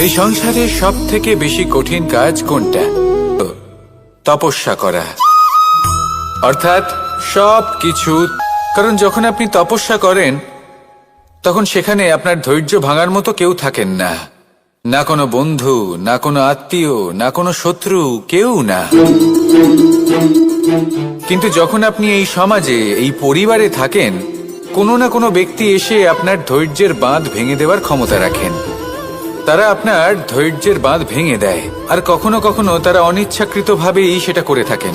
এই সংসারে সব থেকে বেশি কঠিন কাজ কোনটা? তপস্যা করা। অর্থাৎ সব কিছু কারণ যখন আপনি তপস্যা করেন, তখন সেখানে আপনার ধৈর্য ভাঙার মতো কেউ থাকেন না। না কোনো বন্ধু, না কোনো আত্মীয়, না কোনো শত্রু, কেউ না। কিন্তু যখন আপনি এই সমাজে, এই পরিবারে থাকেন, কোনো না কোনো ব্যক্তি এসে আপনার ধৈর্যের বাঁধ ভেঙে দেওয়ার ক্ষমতা রাখেন। তারা আপনার ধৈর্যের বাঁধ ভেঙে দেয় আর কখনো কখনো তারা অনিচ্ছাকৃতভাবেই সেটা করে থাকেন।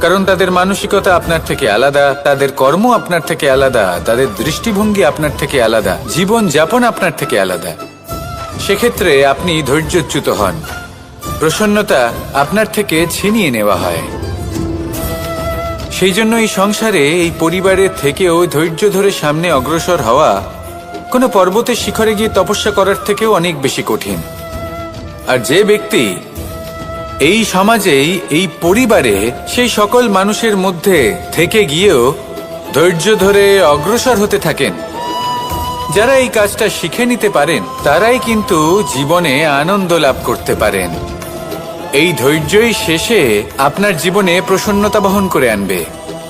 কারণ তাদের মানসিকতা আপনার থেকে আলাদা, তাদের কর্ম আপনার থেকে আলাদা, তাদের দৃষ্টিভঙ্গি আপনার থেকে আলাদা, জীবন যাপন আপনার থেকে আলাদা। সেক্ষেত্রে আপনি ধৈর্যচ্যুত হন। প্রসন্নতা আপনার থেকে ছিনিয়ে নেওয়া হয়। সেই জন্য এই সংসারে এই পরিবারের থেকেও ধৈর্য ধরে সামনে অগ্রসর হওয়া কোনো পর্বতের শিখরে গিয়ে তপস্যা করার থেকেও অনেক বেশি কঠিন। আর যে ব্যক্তি এই সমাজেই, এই পরিবারে সেই সকল মানুষের মধ্যে থেকে গিয়েও ধৈর্য ধরে অগ্রসর হতে থাকেন। যারা এই কাজটা শিখে নিতে পারেন, তারাই কিন্তু জীবনে আনন্দ লাভ করতে পারেন। এই ধৈর্যই শেষে আপনার জীবনে প্রসন্নতা বহন করে আনবে।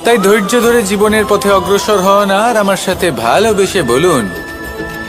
তাই ধৈর্য ধরে জীবনের পথে অগ্রসর হন আর আমার সাথে ভালোবেসে বলুন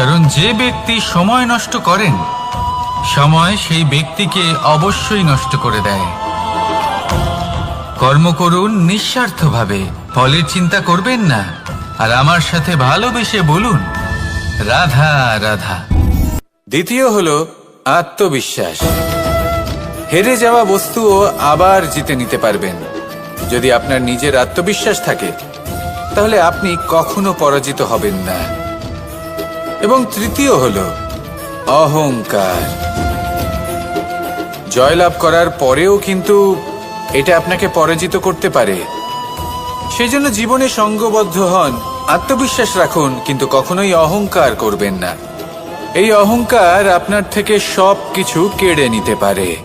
কারণ যে ব্যক্তি সময় নষ্ট করেন, সময় সেই ব্যক্তিকে অবশ্যই নষ্ট করে দেয়। কর্ম করুন নিঃস্বার্থভাবে ফলের চিন্তা করবেন না, আর আমার সাথে ভালোবেসে বলুন, রাধা রাধা। দ্বিতীয় হল আত্মবিশ্বাস। হেরে যাওয়া বস্তুও আবার জিতে নিতে পারবেন। যদি আপনার নিজের আত্মবিশ্বাস থাকে, তাহলে আপনি কখনো পরাজিত হবেন না। এবং তৃতীয় হল অহংকার। জয়লাভ করার পরেও কিন্তু এটা আপনাকে পরাজিত করতে পারে। সেই জন্য জীবনে সঙ্গবদ্ধ হন, আত্মবিশ্বাস রাখুন, কিন্তু কখনোই অহংকার করবেন না। এই অহংকার আপনার থেকে সব কিছু কেড়ে নিতে পারে।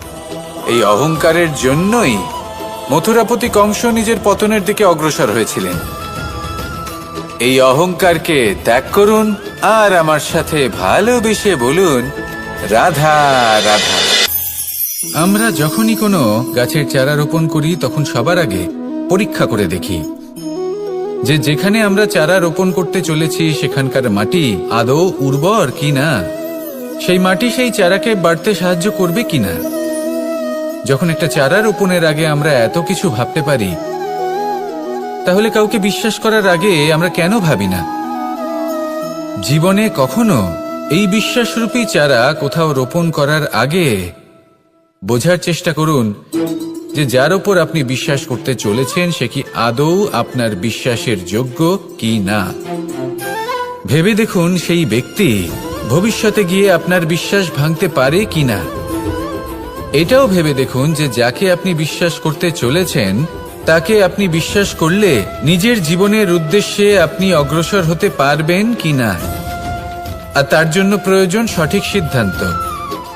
এই অহংকারের জন্যই মথুরাপতি কংস নিজের পতনের দিকে অগ্রসর হয়েছিলেন। এই অহংকারকে ত্যাগ করুন আর আমার সাথে ভালোবেসে বলুন, রাধা রাধা। আমরা যখনই কোনো গাছের চারা রোপণ করি, তখন সবার আগে পরীক্ষা করে দেখি যে যেখানে আমরা চারা রোপণ করতে চলেছি, সেখানকার মাটি আদৌ উর্বর কি না? সেই মাটি সেই চারাকে বাড়তে সাহায্য করবে কি না? যখন একটা চারা রোপণের আগে আমরা এত কিছু ভাবতে পারি, তাহলে কাউকে বিশ্বাস করার আগে আমরা কেন ভাবি না? জীবনে কখনো এই বিশ্বাসরূপী চারা কোথাও রোপণ করার আগে বোঝার চেষ্টা করুন যে যার ওপর আপনি বিশ্বাস করতে চলেছেন, সে কি আদৌ আপনার বিশ্বাসের যোগ্য কি না। ভেবে দেখুন সেই ব্যক্তি ভবিষ্যতে গিয়ে আপনার বিশ্বাস ভাঙতে পারে কি না। এটাও ভেবে দেখুন যে যাকে আপনি বিশ্বাস করতে চলেছেন তাকে আপনি বিশ্বাস করলে নিজের জীবনের উদ্দেশ্যে আপনি অগ্রসর হতে পারবেন কি না? আর তার জন্য প্রয়োজন সঠিক সিদ্ধান্ত,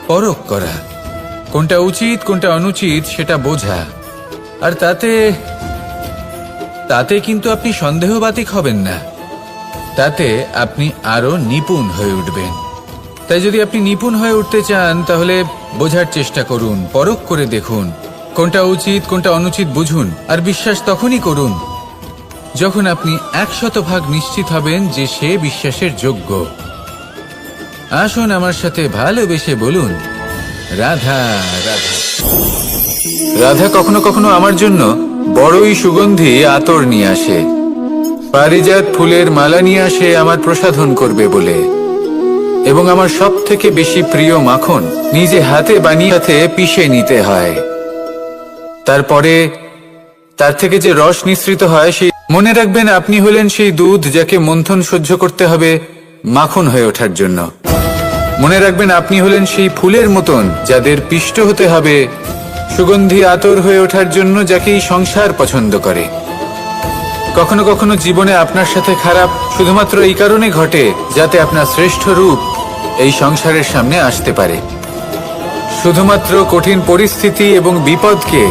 পরখ করা। কোনটা উচিত, কোনটা অনুচিত সেটা বোঝা। আর তাতে তাতে কিন্তু আপনি সন্দেহবাতিক হবেন না। তাতে আপনি আরও নিপুণ হয়ে উঠবেন। তাই যদি আপনি নিপুণ হয়ে উঠতে চান, তাহলে বোঝার চেষ্টা করুন, পরখ করে দেখুন। কোনটা উচিত, কোনটা অনুচিত বুঝুন, আর বিশ্বাস তখনই করুন, যখন আপনি একশত ভাগ নিশ্চিত হবেন যে সে বিশ্বাসের যোগ্য। আসুন আমার সাথে ভালোবেসে বলুন, রাধা রাধা। রাধা কখনো কখনো আমার জন্য বড়ই সুগন্ধি আতর নিয়ে আসে। পারিজাত ফুলের মালা নিয়ে আসে আমার প্রসাধন করবে বলে। এবং আমার সব থেকে বেশি প্রিয় মাখন নিজে হাতে বানিয়ে হাতে পিষে নিতে হয়। তারপরে তার থেকে যে রস নিঃসৃত হয় সেই মনে রাখবেন আপনি হলেন সেই দুধ যাকে মন্থন সহ্য করতে হবে মাখন হয়ে ওঠার জন্য। মনে রাখবেন আপনি হলেন সেই ফুলের মতন যাদের পিষ্ট হতে হবে সুগন্ধি আতর হয়ে ওঠার জন্য যাকে এই সংসার পছন্দ করে। কখনো কখনো জীবনে আপনার সাথে খারাপ শুধুমাত্র এই কারণে ঘটে যাতে আপনার শ্রেষ্ঠ রূপ এই সংসারের সামনে আসতে পারে। শুধুমাত্র কঠিন পরিস্থিতি এবং বিপদকে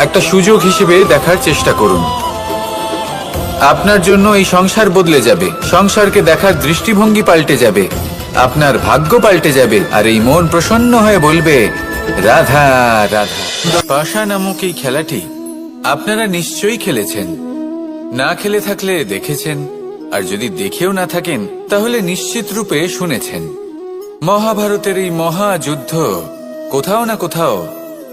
একটা সুযোগ হিসেবে দেখার চেষ্টা করুন। আপনার জন্য এই সংসার বদলে যাবে। সংসারকে দেখার দৃষ্টিভঙ্গি পাল্টে যাবে। আপনার ভাগ্য পাল্টে যাবে। আর এই মন প্রসন্ন হয়ে বলবে, রাধা রাধা। পাশা নামক এই খেলাটি আপনারা নিশ্চয়ই খেলেছেন। না খেলে থাকলে দেখেছেন, আর যদি দেখেও না থাকেন, তাহলে নিশ্চিত রূপে শুনেছেন। মহাভারতের এই মহাযুদ্ধ কোথাও না কোথাও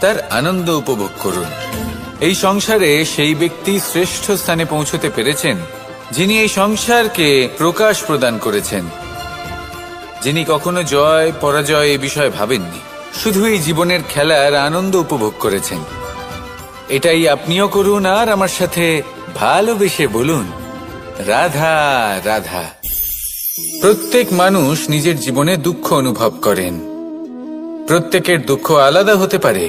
তার আনন্দ উপভোগ করুন। এই সংসারে সেই ব্যক্তি শ্রেষ্ঠ স্থানে পৌঁছতে পেরেছেন, যিনি এই সংসারকে প্রকাশ প্রদান করেছেন। যিনি কখনো জয়, পরাজয় এ বিষয়ে ভাবেননি, শুধু এই জীবনের খেলার আনন্দ উপভোগ করেছেন। এটাই আপনিও করুন আর আমার সাথে ভালোবেসে বলুন, রাধা রাধা। প্রত্যেক মানুষ নিজের জীবনে দুঃখ অনুভব করেন। প্রত্যেকের দুঃখ আলাদা হতে পারে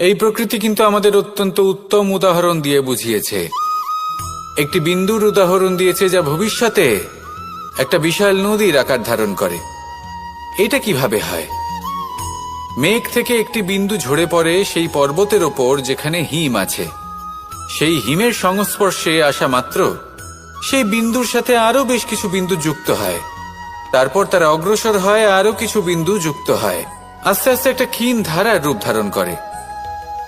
এই প্রকৃতি কিন্তু আমাদের অত্যন্ত উত্তম উদাহরণ দিয়ে বুঝিয়েছে। একটি বিন্দুর উদাহরণ দিয়েছে যা ভবিষ্যতে একটা বিশাল নদীর আকার ধারণ করে। এটা কীভাবে হয়? মেঘ থেকে একটি বিন্দু ঝরে পড়ে সেই পর্বতের ওপর যেখানে হিম আছে। সেই হিমের সংস্পর্শে আসা মাত্র সেই বিন্দুর সাথে আরও বেশ কিছু বিন্দু যুক্ত হয়। তারপর তারা অগ্রসর হয় আরও কিছু বিন্দু যুক্ত হয়। আস্তে আস্তে একটা ক্ষীণ ধারার রূপ ধারণ করে।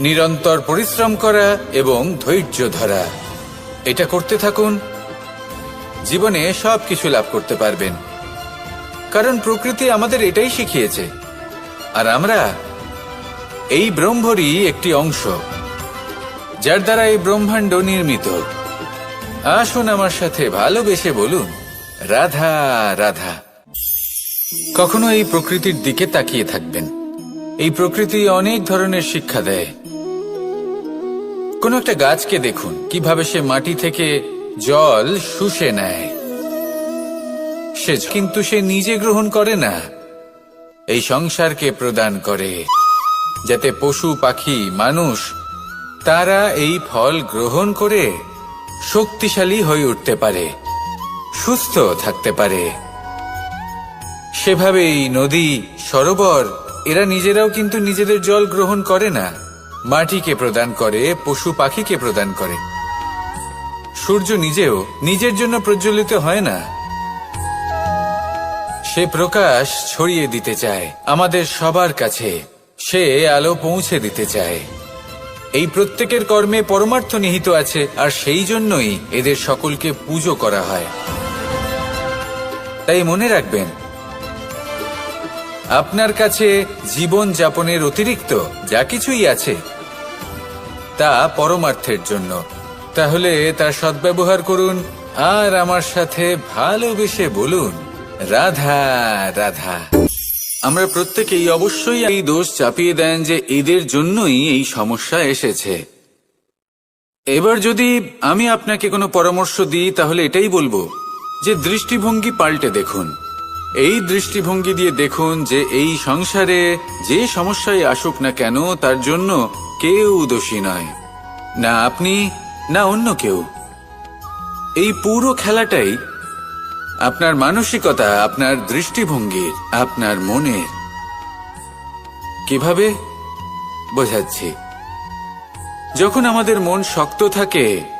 নিরন্তর পরিশ্রম করা এবং ধৈর্য ধরা। এটা করতে থাকুন। জীবনে সব কিছু লাভ করতে পারবেন। কারণ প্রকৃতি আমাদের এটাই শিখিয়েছে। আর আমরা এই ব্রহ্মরই একটি অংশ, যার দ্বারা এই ব্রহ্মাণ্ড নির্মিত। আসুন আমার সাথে ভালোবেসে বলুন, রাধা রাধা। কখনো এই প্রকৃতির দিকে তাকিয়ে থাকবেন। এই প্রকৃতি অনেক ধরনের শিক্ষা দেয়। কোনো একটা গাছকে দেখুন, কীভাবে সে মাটি থেকে জল শুষে নেয়। সে কিন্তু সে নিজে গ্রহণ করে না। এই সংসারকে প্রদান করে, যাতে পশু, পাখি, মানুষ তারা এই ফল গ্রহণ করে শক্তিশালী হয়ে উঠতে পারে, সুস্থ থাকতে পারে। সেভাবেই নদী, সরোবর, এরা নিজেরাও কিন্তু নিজেদের জল গ্রহণ করে না। মাটিকে প্রদান করে, পশু পাখিকে প্রদান করে। সূর্য নিজেও নিজের জন্য প্রজ্বলিত হয় না। সে প্রকাশ ছড়িয়ে দিতে চায়, আমাদের সবার কাছে। সে আলো পৌঁছে দিতে চায়। এই প্রত্যেকের কর্মে পরমার্থ নিহিত আছে, আর সেই জন্যই এদের সকলকে পুজো করা হয়। তাই মনে রাখবেন আপনার কাছে জীবন যাপনের অতিরিক্ত যা কিছুই আছে, তা পরমার্থের জন্য। তাহলে তার সদ্ব্যবহার করুন আর আমার সাথে ভালোবেসে বলুন, রাধা রাধা। আমরা প্রত্যেকেই অবশ্যই এই দোষ চাপিয়ে দেন যে এদের জন্যই এই সমস্যা এসেছে। এবার যদি আমি আপনাকে কোনো পরামর্শ দিই, তাহলে এটাই বলব যে দৃষ্টিভঙ্গি পাল্টে দেখুন। এই দৃষ্টিভঙ্গি দিয়ে দেখুন যে এই সংসারে যে সমস্যায় আসুক না কেন, তার জন্য কেউ দোষী নয়। না আপনি, না অন্য কেউ। এই পুরো খেলাটাই আপনার মানসিকতা, আপনার দৃষ্টিভঙ্গির আপনার মনের কীভাবে? বোঝাচ্ছি। যখন আমাদের মন শক্ত থাকে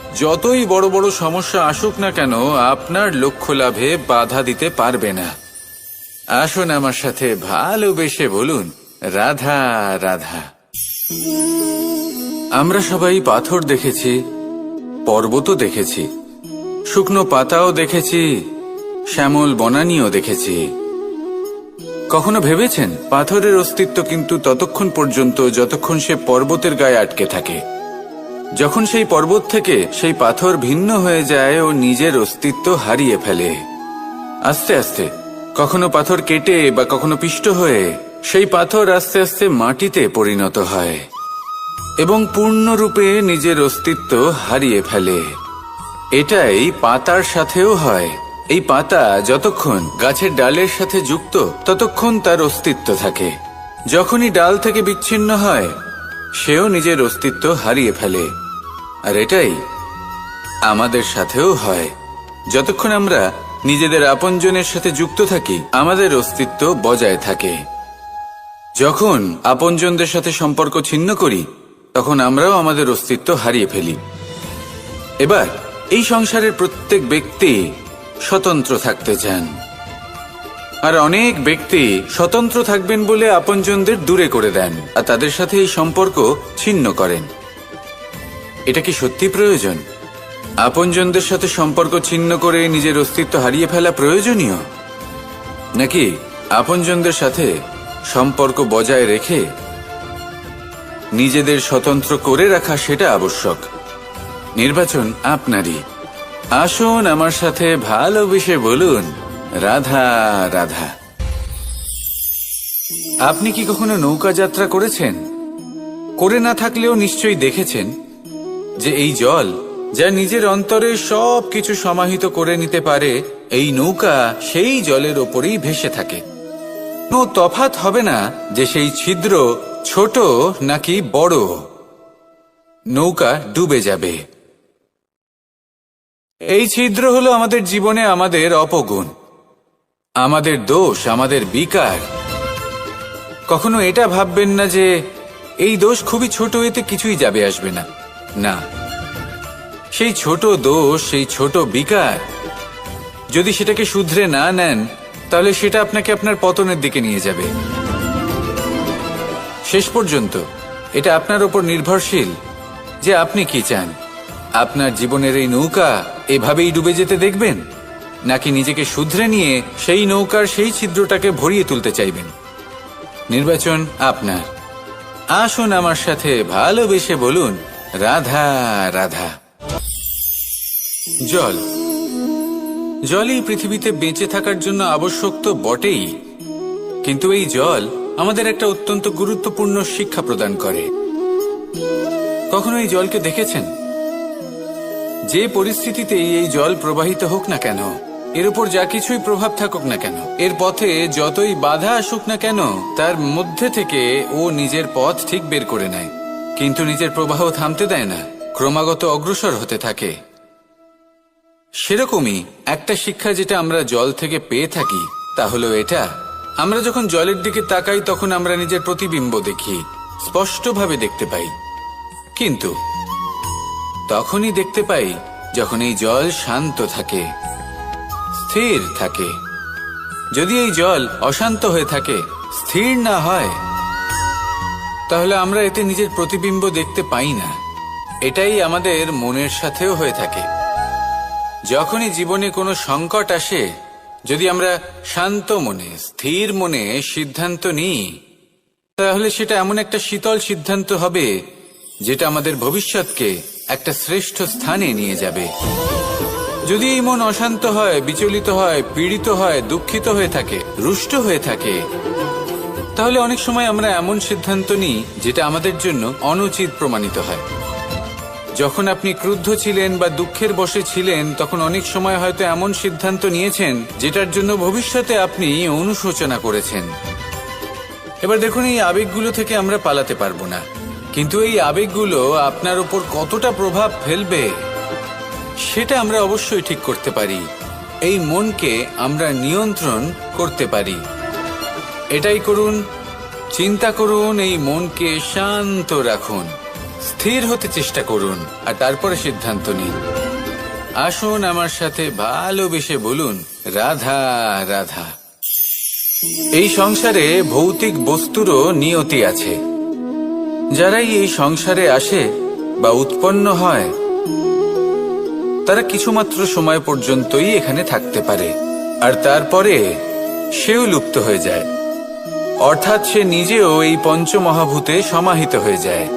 যতই বড় বড় সমস্যা আসুক না কেন, আপনার লক্ষ্য লাভে বাধা দিতে পারবে না। আসুন আমার সাথে ভালোবেসে বলুন, রাধা রাধা। আমরা সবাই পাথর দেখেছি পর্বতও দেখেছি, শুকনো পাতাও দেখেছি, শ্যামল বনানিও দেখেছি। কখনো ভেবেছেন, পাথরের অস্তিত্ব কিন্তু ততক্ষণ পর্যন্ত, যতক্ষণ সে পর্বতের গায়ে আটকে থাকে? যখন সেই পর্বত থেকে সেই পাথর ভিন্ন হয়ে যায় ও নিজের অস্তিত্ব হারিয়ে ফেলে। আস্তে আস্তে, কখনো পাথর কেটে বা কখনো পিষ্ট হয়ে সেই পাথর আস্তে আস্তে মাটিতে পরিণত হয় এবং পূর্ণরূপে নিজের অস্তিত্ব হারিয়ে ফেলে। এটাই পাতার সাথেও হয়। এই পাতা যতক্ষণ গাছের ডালের সাথে যুক্ত, ততক্ষণ তার অস্তিত্ব থাকে। যখনই ডাল থেকে বিচ্ছিন্ন হয় সেও নিজের অস্তিত্ব হারিয়ে ফেলে। আর এটাই আমাদের সাথেও হয়। যতক্ষণ আমরা নিজেদের আপনজনের সাথে যুক্ত থাকি, আমাদের অস্তিত্ব বজায় থাকে। যখন আপনজনদের সাথে সম্পর্ক ছিন্ন করি, তখন আমরাও আমাদের অস্তিত্ব হারিয়ে ফেলি। এবার এই সংসারের প্রত্যেক ব্যক্তি স্বতন্ত্র থাকতে চান। আর অনেক ব্যক্তি স্বতন্ত্র থাকবেন বলে আপনজনদের দূরে করে দেন আর তাদের সাথে এই সম্পর্ক ছিন্ন করেন। এটা কি সত্যি প্রয়োজন? আপনজনদের সাথে সম্পর্ক ছিন্ন করে নিজের অস্তিত্ব হারিয়ে ফেলা প্রয়োজনীয়? নাকি আপনজনদের সাথে সম্পর্ক বজায় রেখে নিজেদের স্বতন্ত্র করে রাখা সেটা আবশ্যক? নির্বাচন আপনারই। আসুন আমার সাথে ভালোবেসে বলুন। রাধা রাধা। আপনি কি কখনো নৌকা যাত্রা করেছেন? করে না থাকলেও নিশ্চয়ই দেখেছেন যে এই জল, যা নিজের অন্তরে সব কিছু সমাহিত করে নিতে পারে, এই নৌকা সেই জলের ওপরেই ভেসে থাকে। কোনো তফাত হবে না যে সেই ছিদ্র ছোট নাকি বড়। নৌকা ডুবে যাবে। এই ছিদ্র হলো আমাদের জীবনে আমাদের অপগুণ। আমাদের দোষ, আমাদের বিকার। কখনো এটা ভাববেন না যে এই দোষ খুবই ছোট, এতে কিছুই যাবে আসবে না। না। সেই ছোট দোষ, সেই ছোট বিকার, যদি সেটাকে শুধরে না নেন, তাহলে সেটা আপনাকে আপনার পতনের দিকে নিয়ে যাবে। শেষ পর্যন্ত, এটা আপনার ওপর নির্ভরশীল যে আপনি কি চান। আপনার জীবনের এই নৌকা এভাবেই ডুবে যেতে দেখবেন? নাকি নিজেকে শুধরে নিয়ে সেই নৌকার সেই ছিদ্রটাকে ভরিয়ে তুলতে চাইবেন? নির্বাচন আপনার। আসুন আমার সাথে ভালোবেসে বলুন, রাধা রাধা। জল। জলই পৃথিবীতে বেঁচে থাকার জন্য আবশ্যক তো বটেই। কিন্তু এই জল আমাদের একটা অত্যন্ত গুরুত্বপূর্ণ শিক্ষা প্রদান করে। কখনো এই জলকে দেখেছেন? যে পরিস্থিতিতে এই জল প্রবাহিত হোক না কেন এর উপর যা কিছুই প্রভাব থাকুক না কেন, এর পথে যতই বাধা আসুক না কেন, তার মধ্যে থেকে ও নিজের পথ ঠিক বের করে নেয়। কিন্তু নিজের প্রবাহ থামতে দেয় না, ক্রমাগত অগ্রসর হতে থাকে। সেরকমই একটা শিক্ষা যেটা আমরা জল থেকে পেয়ে থাকি, তা হলো এটা। আমরা যখন জলের দিকে তাকাই, তখন আমরা নিজের প্রতিবিম্ব দেখি, স্পষ্টভাবে দেখতে পাই। কিন্তু তখনই দেখতে পাই যখন এই জল শান্ত থাকে। স্থির থাকে। যদি এই জল অশান্ত হয়ে থাকে, স্থির না হয়, তাহলে আমরা এতে নিজের প্রতিবিম্ব দেখতে পাই না। এটাই আমাদের মনের সাথেও হয়ে থাকে। যখনই জীবনে কোনো সংকট আসে, যদি আমরা শান্ত মনে, স্থির মনে সিদ্ধান্ত নিই, তাহলে সেটা এমন একটা শীতল সিদ্ধান্ত হবে, যেটা আমাদের ভবিষ্যৎকে একটা শ্রেষ্ঠ স্থানে নিয়ে যাবে। যদি এই মন অশান্ত হয়, বিচলিত হয়, পীড়িত হয়, দুঃখিত হয়ে থাকে, রুষ্ট হয়ে থাকে, তাহলে অনেক সময় আমরা এমন সিদ্ধান্ত নিই যেটা আমাদের জন্য অনুচিত প্রমাণিত হয়। যখন আপনি ক্রুদ্ধ ছিলেন বা দুঃখের বসে ছিলেন, তখন অনেক সময় হয়তো এমন সিদ্ধান্ত নিয়েছেন যেটার জন্য ভবিষ্যতে আপনি অনুশোচনা করেছেন। এবার দেখুন, এই আবেগগুলো থেকে আমরা পালাতে পারব না। কিন্তু এই আবেগগুলো আপনার উপর কতটা প্রভাব ফেলবে সেটা আমরা অবশ্যই ঠিক করতে পারি। এই মনকে আমরা নিয়ন্ত্রণ করতে পারি। এটাই করুন, চিন্তা করুন, এই মনকে শান্ত রাখুন। স্থির হতে চেষ্টা করুন, আর তারপরে সিদ্ধান্ত নিন। আসুন আমার সাথে ভালোবেসে বলুন, রাধা রাধা। এই সংসারে ভৌতিক বস্তুরও নিয়তি আছে। যারাই এই সংসারে আসে বা উৎপন্ন হয় তারা কিছুমাত্র সময় পর্যন্তই এখানে থাকতে পারে, আর তারপরে সেও লুপ্ত হয়ে যায়। অর্থাৎ সে নিজেও এই পঞ্চমহাভূতে সমাহিত হয়ে যায়।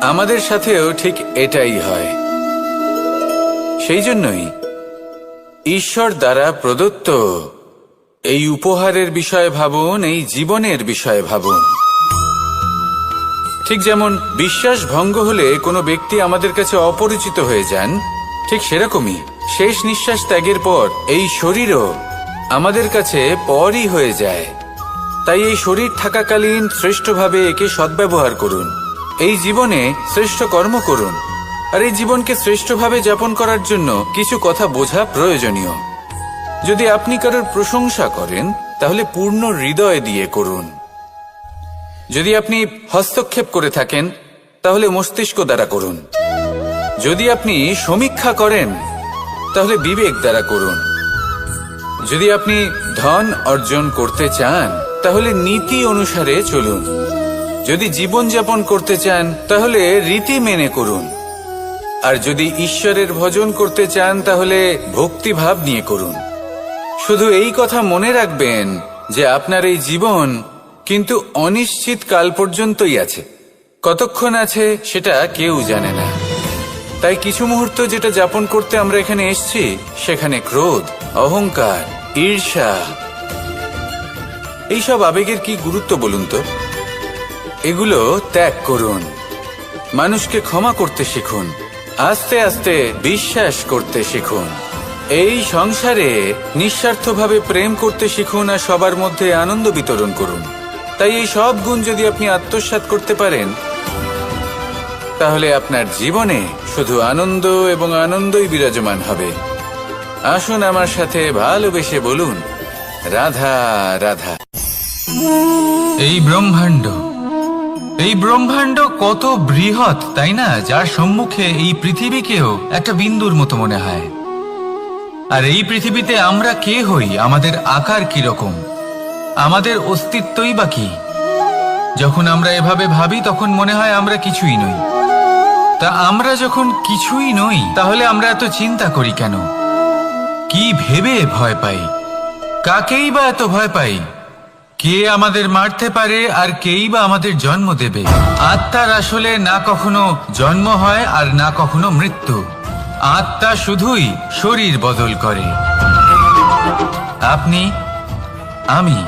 আমাদের সাথেও ঠিক এটাই হয়। সেই জন্যই ঈশ্বর দ্বারা প্রদত্ত এই উপহারের বিষয়ে ভাবুন, এই জীবনের বিষয়ে ভাবুন। ঠিক যেমন বিশ্বাস ভঙ্গ হলে কোনো ব্যক্তি আমাদের কাছে অপরিচিত হয়ে যান, ঠিক সেরকমই শেষ নিঃশ্বাস ত্যাগের পর এই শরীরও আমাদের কাছে পরই হয়ে যায়। তাই এই শরীর থাকাকালীন শ্রেষ্ঠভাবে একে সদ্ব্যবহার করুন। এই জীবনে শ্রেষ্ঠ কর্ম করুন। আর এই জীবনকে শ্রেষ্ঠভাবে যাপন করার জন্য কিছু কথা বোঝা প্রয়োজনীয়। যদি আপনি কারোর প্রশংসা করেন, তাহলে পূর্ণ হৃদয় দিয়ে করুন। যদি আপনি হস্তক্ষেপ করে থাকেন, তাহলে মস্তিষ্ক দ্বারা করুন। যদি আপনি সমীক্ষা করেন, তাহলে বিবেক দ্বারা করুন। যদি আপনি ধন অর্জন করতে চান, তাহলে নীতি অনুসারে চলুন। যদি জীবনযাপন করতে চান, তাহলে রীতি মেনে করুন। আর যদি ঈশ্বরের ভজন করতে চান, তাহলে ভক্তিভাব নিয়ে করুন। শুধু এই কথা মনে রাখবেন যে আপনার এই জীবন কিন্তু অনিশ্চিত কাল পর্যন্তই আছে। কতক্ষণ আছে সেটা কেউ জানে না। তাই কিছু মুহূর্ত যেটা যাপন করতে আমরা এখানে এসেছি, সেখানে ক্রোধ, অহংকার, ঈর্ষা। এইসব আবেগের কি গুরুত্ব বলুন তো? এগুলো ত্যাগ করুন। মানুষকে ক্ষমা করতে শিখুন। আস্তে আস্তে বিশ্বাস করতে শিখুন। এই সংসারে নিঃস্বার্থভাবে প্রেম করতে শিখুন আর সবার মধ্যে আনন্দ বিতরণ করুন। তাই এই সব গুণ যদি আপনি আত্মসাৎ করতে পারেন, তাহলে আপনার জীবনে শুধু আনন্দ এবং আনন্দই বিরাজমান হবে। আসুন আমার সাথে ভালোবেসে বলুন, রাধা রাধা। এই ব্রহ্মাণ্ড এই ব্রহ্মাণ্ড কত বৃহৎ, তাই না? যার সম্মুখে এই পৃথিবীকেও একটা বিন্দুর মতো মনে হয়। আর এই পৃথিবীতে আমরা কে হই? আমাদের আকার কি রকম আমাদের অস্তিত্বই বা কি? যখন আমরা এভাবে ভাবি, তখন মনে হয় আমরা কিছুই নই। তা আমরা যখন কিছুই নই, তাহলে আমরা এত চিন্তা করি কেন? কি ভেবে ভয় পাই? কাকেই বা এত ভয় পাই? কে আমাদের মারতে পারে আর কেই বা আমাদের জন্ম দেবে? আত্মার আসলে না কখনো জন্ম হয় আর না কখনো মৃত্যু। আত্মা শুধুই শরীর বদল করে। আপনি? আমি?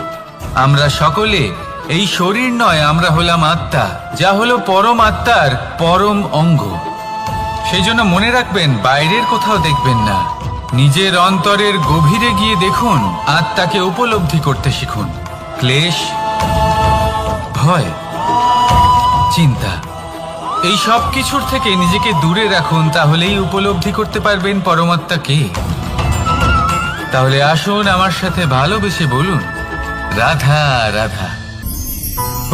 আমরা সকলে, এই শরীর নয়, আমরা হলাম আত্মা, যা হলো পরম আত্মার পরম অঙ্গ। সেই জন্য মনে রাখবেন, বাইরের কোথাও দেখবেন না। নিজের অন্তরের গভীরে গিয়ে দেখুন, আত্মাকে উপলব্ধি করতে শিখুন। ক্লেশ, ভয়, চিন্তা, এই সব কিছুর থেকে নিজেকে দূরে রাখুন, তাহলেই উপলব্ধি করতে পারবেন পরমাত্মা কে। তাহলে আসুন আমার সাথে ভালোবেসে বলুন রাধা রাধা।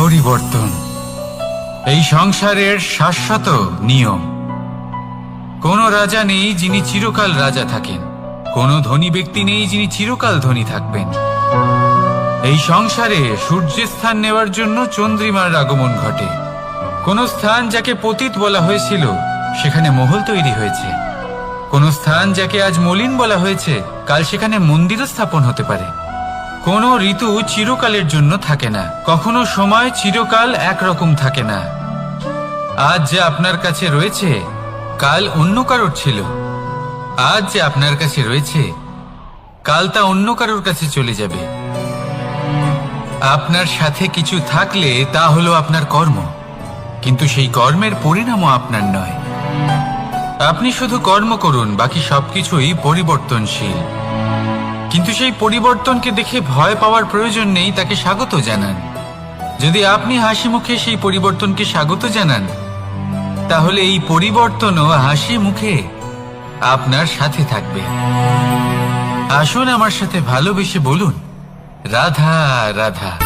পরিবর্তন। এই সংসারের শাশ্বত নিয়ম। কোন রাজা নেই যিনি চিরকাল রাজা থাকেন। কোন ধনী ব্যক্তি নেই যিনি চিরকাল ধনী থাকবেন। এই সংসারে সূর্যের স্থান নেওয়ার জন্য চন্দ্রিমার আগমন ঘটে। কোন স্থান যাকে পতিত বলা হয়েছিল, সেখানে মহল তৈরি হয়েছে। কোন স্থান যাকে আজ মলিন বলা হয়েছে, কাল সেখানে মন্দিরও স্থাপন হতে পারে। কোন ঋতু চিরকালের জন্য থাকে না। কখনো সময় চিরকাল একরকম থাকে না। আজ যে আপনার কাছে রয়েছে, কাল অন্য কারোর ছিল। আজ যে আপনার কাছে রয়েছে, কাল তা অন্য কারোর কাছে চলে যাবে। আপনার সাথে কিছু থাকলে তা হলো আপনার কর্ম। কিন্তু সেই কর্মের পরিণামও আপনার নয়। আপনি শুধু কর্ম করুন, বাকি সবকিছুই পরিবর্তনশীল। কিন্তু সেই পরিবর্তনকে দেখে ভয় পাওয়ার প্রয়োজন নেই, তাকে স্বাগত জানান। যদি আপনি হাসি মুখে সেই পরিবর্তনকে স্বাগত জানান, তাহলে এই পরিবর্তনও হাসি মুখে আপনার সাথে থাকবে। আসুন আমার সাথে ভালোবেসে বলুন, রাধা রাধা।